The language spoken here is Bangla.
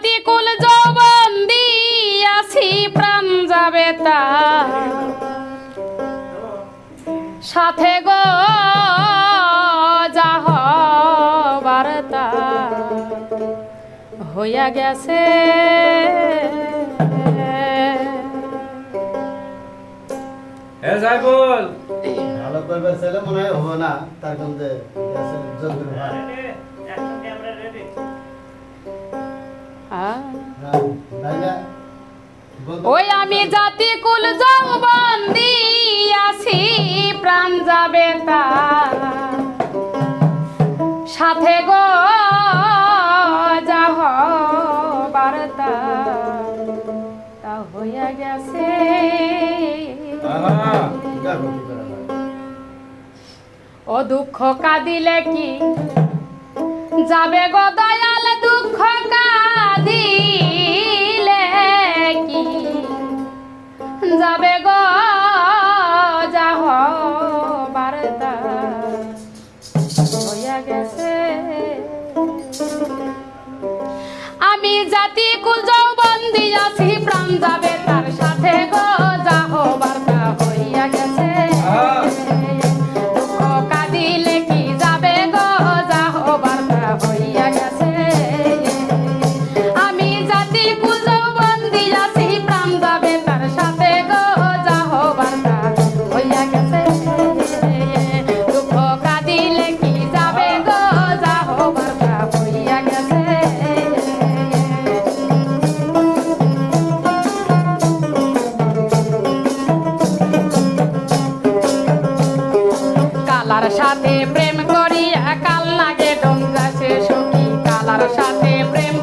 প্রতিকূল যৌবন দিয়াছি প্রাণ যাবে তা সাথে গো যাহ বার্তা হইয়া গেছে। ভালো ছেলে মনে হয় না। তার ওই আমি জাতি কুল যাও বন্দি আছি প্রাণ যাবে তা সাথে গো যাহ তা হইয়া গেছে। ও দুঃখ কাঁদিলে কি যাবে গো দয়া? সাথে প্রেম করিয়া কাল লাগে ডোঙ্গা সে সখী কালার সাথে প্রেম